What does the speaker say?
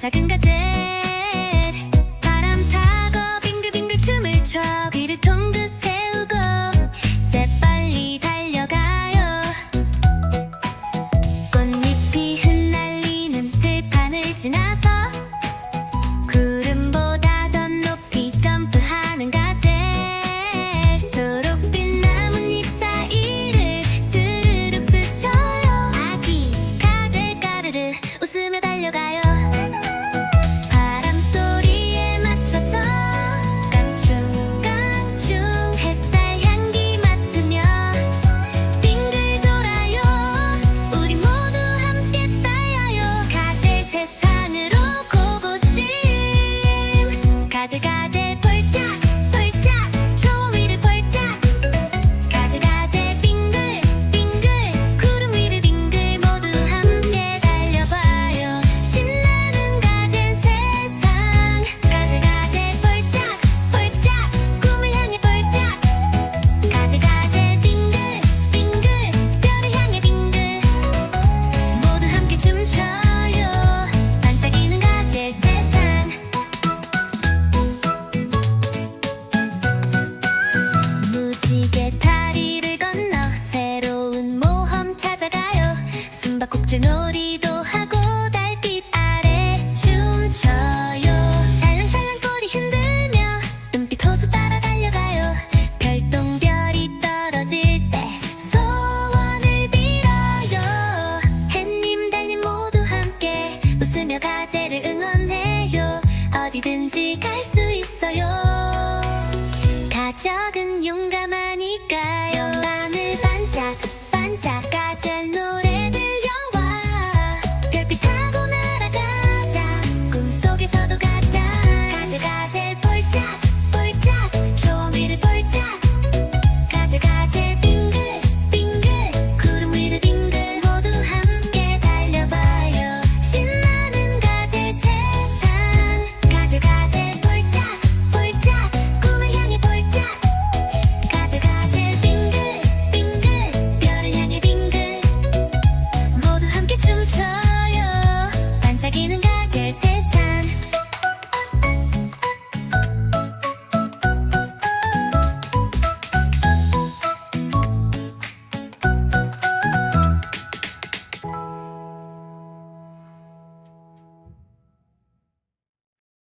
才更该。 숨바꼭질 놀이도 하고 달빛 아래 춤춰요. 살랑살랑 꼬리 흔들며 눈빛 호수 따라 달려가요. 별똥별이 떨어질 때 소원을 빌어요. 햇님 달님 모두 함께 웃으며 가제를 응원해요. 어디든지 갈수 널 세상